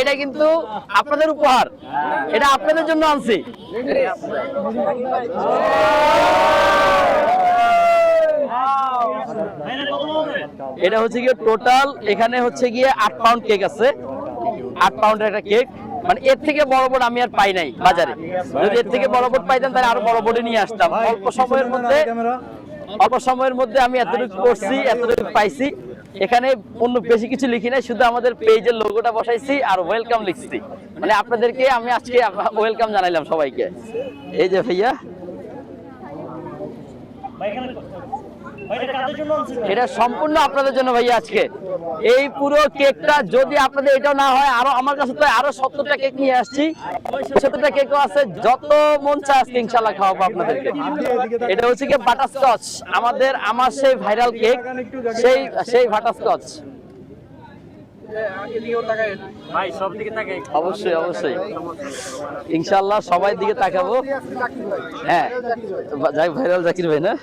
এটা কিন্তু আপনাদের উপহার। এটা আপনাদের জন্য আনছি। এটা হচ্ছে গিয়ে টোটাল এখানে হচ্ছে গিয়ে আট পাউন্ড কেক আছে। আট পাউন্ডের একটা কেক মানে এর থেকে বড় বড় আমি আর পাই নাই বাজারে। যদি এর থেকে বড় বড় পাইতাম তাহলে আরও বড় বড় নিয়ে আসতাম। অল্প সময়ের মধ্যে অল্প সময়ের মধ্যে আমি এতটুকু করছি এতটুকু পাইছি। এখানে অন্য বেশি কিছু লিখি নাই, শুধু আমাদের পেজের লোগোটা বসাইছি আর ওয়েলকাম লিখছি। মানে আপনাদেরকে আমি আজকে ওয়েলকাম জানাইলাম সবাইকে। এই যে ভাইয়া। এটা সম্পূর্ণ আপনাদের জন্য ভাইয়া আজকে। এই পুরো কেকটা যদি আপনাদের এটাও না হয় আরও আমার কাছে তো আরও সত্তরটা কেক নিয়ে আসছি। সত্তরটা কেকও আছে যত মন চায় আজকে ইনশাল্লাহ খাওয়াবো আপনাদেরকে। এটা হচ্ছে কি বাটারস্কচ আমাদের আমার সেই ভাইরাল কেক সেই সেই সব অবশ্যই অবশ্যই। ইনশাল্লাহ সবাই দিকে তাকাবো। হ্যাঁ যাই ভাইরাল জাকির ভাই না?